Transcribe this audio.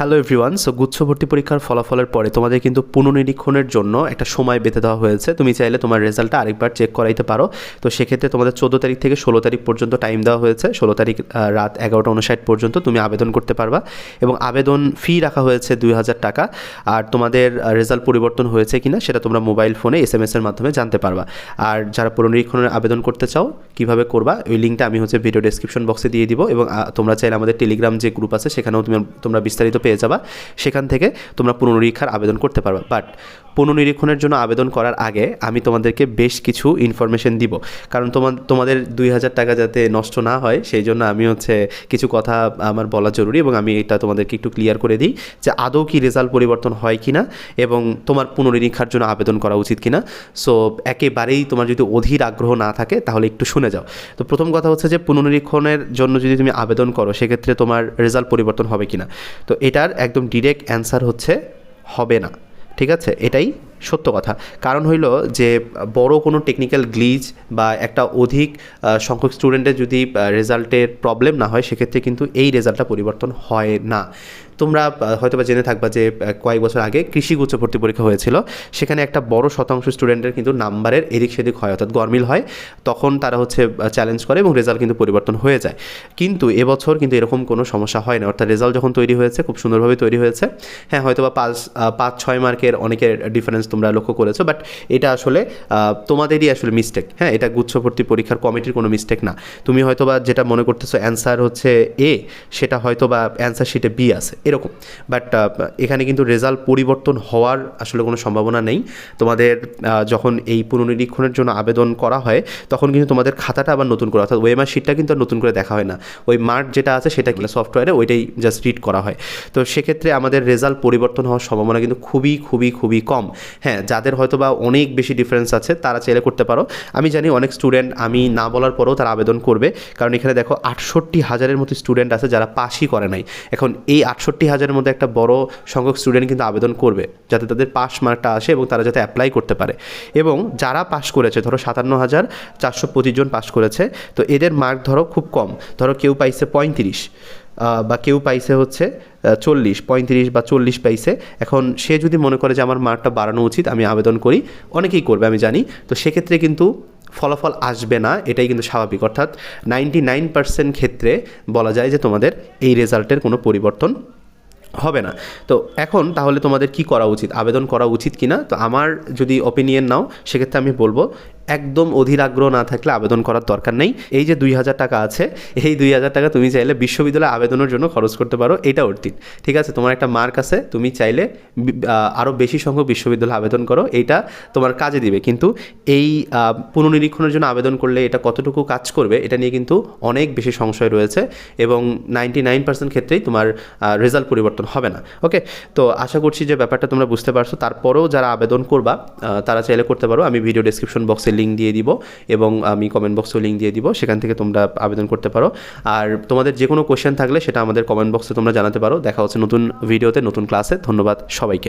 Hello everyone so গুচ্ছ ভর্তি পরীক্ষার ফলাফলের পরে তোমাদের কিন্তু পুনর্নিরীক্ষণের জন্য একটা সময় বেঁধে দেওয়া হয়েছে। তুমি চাইলে তোমার রেজাল্টটা আরেকবার চেক করাইতে পারো। তো সেক্ষেত্রে তোমাদের চোদ্দ তারিখ থেকে ষোলো তারিখ পর্যন্ত টাইম দেওয়া হয়েছে। ষোলো তারিখ রাত এগারোটা উনষাট পর্যন্ত তুমি আবেদন করতে পারবা। এবং আবেদন ফি রাখা হয়েছে দুই হাজার টাকা। আর তোমাদের রেজাল্ট পরিবর্তন হয়েছে কিনা সেটা তোমরা মোবাইল ফোনে এস এম এর মাধ্যমে জানতে পারবা। আর যারা পুনর্নিরীক্ষণের আবেদন করতে চাও, কীভাবে করবা, ওই লিঙ্কটা আমি হচ্ছে ভিডিও ডেসক্রিপশন বক্সে দিয়ে দিব। এবং তোমরা চাইলে আমাদের টেলিগ্রাম যে গ্রুপ আছে, সেখানেও তুমি, তোমরা বিস্তারিত পেয়ে যাবা। সেখান থেকে তোমরা পুনরীক্ষার আবেদন করতে পারবা। বাট পুনর্নিরীক্ষণের জন্য আবেদন করার আগে আমি তোমাদেরকে বেশ কিছু ইনফরমেশন দিব। কারণ তোমার তোমাদের দুই হাজার টাকা যাতে নষ্ট না হয়, সেই জন্য আমি হচ্ছে কিছু কথা আমার বলা জরুরি এবং আমি এটা তোমাদেরকে একটু ক্লিয়ার করে দিই যে আদৌ কি রেজাল্ট পরিবর্তন হয় কি না এবং তোমার পুনর্নিরীক্ষার জন্য আবেদন করা উচিত কিনা। সো একেবারেই তোমার যদি অধীর আগ্রহ না থাকে, তাহলে একটু শুনে যাও। তো প্রথম কথা হচ্ছে যে পুনর্নিরীক্ষণের জন্য যদি তুমি আবেদন করো, সেক্ষেত্রে তোমার রেজাল্ট পরিবর্তন হবে কিনা। তো এটার একদম ডিরেক্ট অ্যান্সার হচ্ছে, হবে না। ঠিক আছে? এটাই সত্য কথা। কারণ হইল যে, বড় কোনো টেকনিক্যাল গ্লিজ বা একটা অধিক সংখ্যক স্টুডেন্টের যদি রেজাল্টের প্রবলেম না হয়, সেক্ষেত্রে কিন্তু এই রেজাল্টটা পরিবর্তন হয় না। তোমরা আহ, হয়তোবা জেনে থাকবা যে কয়েক বছর আগে কৃষি গুচ্ছ ভর্তি পরীক্ষা হয়েছিল। সেখানে একটা বড় শতাংশ স্টুডেন্টের কিন্তু নাম্বারের এদিক সেদিক হয় অর্থাৎ গরমিল হয়। তখন তারা হচ্ছে চ্যালেঞ্জ করে এবং রেজাল্ট কিন্তু পরিবর্তন হয়ে যায়। কিন্তু এবছর কিন্তু এরকম কোনো সমস্যা হয় না অর্থাৎ রেজাল্ট যখন তৈরি হয়েছে খুব সুন্দরভাবে তৈরি হয়েছে। হ্যাঁ হয়তোবা পাঁচ পাঁচ ছয় মার্কের অনেকের ডিফারেন্স তোমরা লক্ষ্য করেছ বাট এটা আসলে তোমাদেরই আসলে মিস্টেক হ্যাঁ এটা গুচ্ছ ভর্তি পরীক্ষার কমিটির কোনো মিস্টেক না। তুমি হয়তোবা যেটা মনে করতেছো অ্যান্সার হচ্ছে এ সেটা হয়তো বা অ্যান্সার শিটে বি আছে। এরকম। বাট এখানে কিন্তু রেজাল্ট পরিবর্তন হওয়ার আসলে কোনো সম্ভাবনা নেই। তোমাদের যখন এই পুনর্নিরীক্ষণের জন্য আবেদন করা হয়, তখন কিন্তু তোমাদের খাতাটা আবার নতুন করে, অর্থাৎ ওয়েমার শিটটা কিন্তু আর নতুন করে দেখা হয় না। ওই মার্ক যেটা আছে সেটা কিন্তু সফটওয়্যারে ওইটাই জাস্ট রিড করা হয়। তো সেক্ষেত্রে আমাদের রেজাল্ট পরিবর্তন হওয়ার সম্ভাবনা কিন্তু খুবই খুবই খুবই কম। হ্যাঁ যাদের হয়তো বা অনেক বেশি ডিফারেন্স আছে, তারা চাইলে করতে পারো। আমি জানি অনেক স্টুডেন্ট আমি না বলার পরেও তারা আবেদন করবে। কারণ এখানে দেখো আটষট্টি হাজারের মতো স্টুডেন্ট আছে যারা পাসই করে নাই। এখন এই আটষট্টি হাজারের মধ্যে একটা বড় সংখ্যক স্টুডেন্ট কিন্তু আবেদন করবে, যাতে তাদের পাস মার্কটা আসে এবং তারা যাতে অ্যাপ্লাই করতে পারে। এবং যারা পাস করেছে, ধরো সাতান্ন হাজার চারশো পঁচিশ জন পাস করেছে, তো এদের মার্ক ধরো খুব কম। ধরো কেউ পাইছে পঁয়ত্রিশ বা কেউ পাইছে হচ্ছে চল্লিশ, পঁয়ত্রিশ বা চল্লিশ পাইছে। এখন সে যদি মনে করে যে আমার মার্কটা বাড়ানো উচিত, আমি আবেদন করি, অনেকেই করবে, আমি জানি। তো সেক্ষেত্রে কিন্তু ফলাফল আসবে না, এটাই কিন্তু স্বাভাবিক। অর্থাৎ নাইনটি নাইন পার্সেন্ট ক্ষেত্রে বলা যায় যে তোমাদের এই রেজাল্টের কোনো পরিবর্তন হবে না। তো এখন তাহলে তোমাদের কি করা উচিত? আবেদন করা উচিত কি না তো আমার যদি ওপিনিয়ন নাও, সেক্ষেত্রে আমি বলব একদম অধীর আগ্রহ না থাকলে আবেদন করার দরকার নেই। এই যে দুই হাজার টাকা আছে, এই দুই হাজার টাকা তুমি চাইলে বিশ্ববিদ্যালয়ে আবেদনের জন্য খরচ করতে পারো, এটা অর্থিত ঠিক আছে, তোমার একটা মার্ক আছে, তুমি চাইলে আরও বেশি সংখ্যক বিশ্ববিদ্যালয়ে আবেদন করো এইটা তোমার কাজে দিবে। কিন্তু এই পুনর্নিরীক্ষণের জন্য আবেদন করলে এটা কতটুকু কাজ করবে, এটা নিয়ে কিন্তু অনেক বেশি সংশয় রয়েছে এবং নাইনটি নাইন পার্সেন্ট ক্ষেত্রেই তোমার রেজাল্ট পরিবর্তন হবে না। ওকে? তো আশা করছি যে ব্যাপারটা তোমরা বুঝতে পারছ। তারপরেও যারা আবেদন করবা তারা চাইলে করতে পারো। আমি ভিডিও ডেসক্রিপশন বক্সে লিঙ্ক দিয়ে দিব এবং আমি কমেন্ট বক্সেও লিঙ্ক দিয়ে দিব, সেখান থেকে তোমরা আবেদন করতে পারো। আর তোমাদের যে কোনো কোশ্চেন থাকলে সেটা আমাদের কমেন্ট বক্সে তোমরা জানাতে পারো। দেখা হচ্ছে নতুন ভিডিওতে নতুন ক্লাসে ধন্যবাদ সবাইকে।